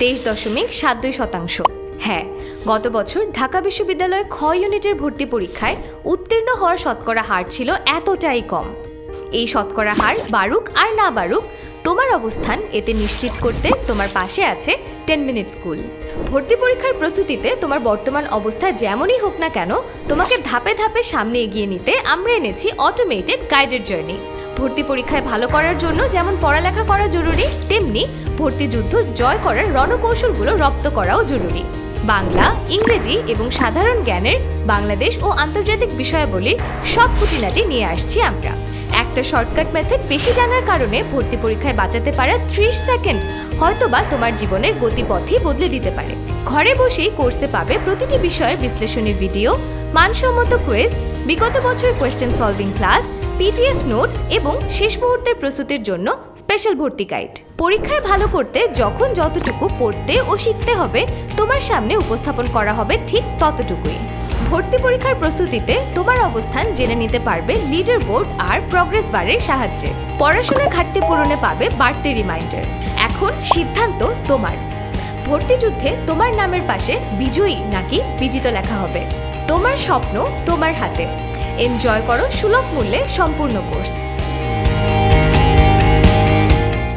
তেইশ দশমিক সাত দুই শতাংশ। হ্যাঁ গত বছর ঢাকা বিশ্ববিদ্যালয়ে খ ইউনিটের ভর্তি পরীক্ষায় উত্তীর্ণ হওয়ার শতকরা হার ছিল এতটাই কম। এই শতকরা হার বাড়ুক আর না বাড়ুক, তোমার অবস্থান এতে নিশ্চিত করতে তোমার পাশে আছে টেন মিনিট স্কুল। ভর্তি পরীক্ষার প্রস্তুতিতে তোমার বর্তমান অবস্থা যেমনই হোক না কেন, তোমাকে ধাপে ধাপে সামনে এগিয়ে নিতে আমরা এনেছি অটোমেটেড গাইডেড জার্নি ভর্তি পরীক্ষায় ভালো করার জন্য যেমন পড়ালেখা করা জরুরি, তেমনি ভর্তি যুদ্ধ জয় করার রণকৌশলগুলো রপ্ত করাও জরুরি। বাংলা, ইংরেজি এবং সাধারণ জ্ঞানের বাংলাদেশ ও আন্তর্জাতিক বিষয়াবলীর সব খুঁটিনাটি নিয়ে আসছি আমরা। একটা শর্টকাট মেথড বেশি জানার কারণে ভর্তি পরীক্ষায় বাঁচাতে পারা ত্রিশ সেকেন্ড হয়তোবা তোমার জীবনের গতিপথই বদলে দিতে পারে। ঘরে বসেই কোর্সে পাবে প্রতিটি বিষয়ের বিশ্লেষণী ভিডিও মানসম্মত কুইজ বিগত বছরের question solving class PDF notes এবং শেষ মুহূর্তের প্রস্তুতির জন্য স্পেশাল ভর্তি গাইড পরীক্ষায় ভালো করতে যখন যতটুকু পড়তে ও শিখতে হবে, তোমার সামনে উপস্থাপন করা হবে ঠিক ততটুকুই। ভর্তি পরীক্ষার প্রস্তুতিতে তোমার অবস্থান জেনে নিতে পারবে লিডার বোর্ড আর প্রগ্রেস বারের সাহায্যে। পড়াশোনার ঘাটতি পূরণে পাবে বাড়তি রিমাইন্ডার এখন সিদ্ধান্ত তোমার। ভর্তি যুদ্ধে তোমার নামের পাশে বিজয়ী নাকি বিজিত লেখা হবে। তোমার স্বপ্ন তোমার হাতে। এনজয় করো সুলভ মূল্যে সম্পূর্ণ কোর্স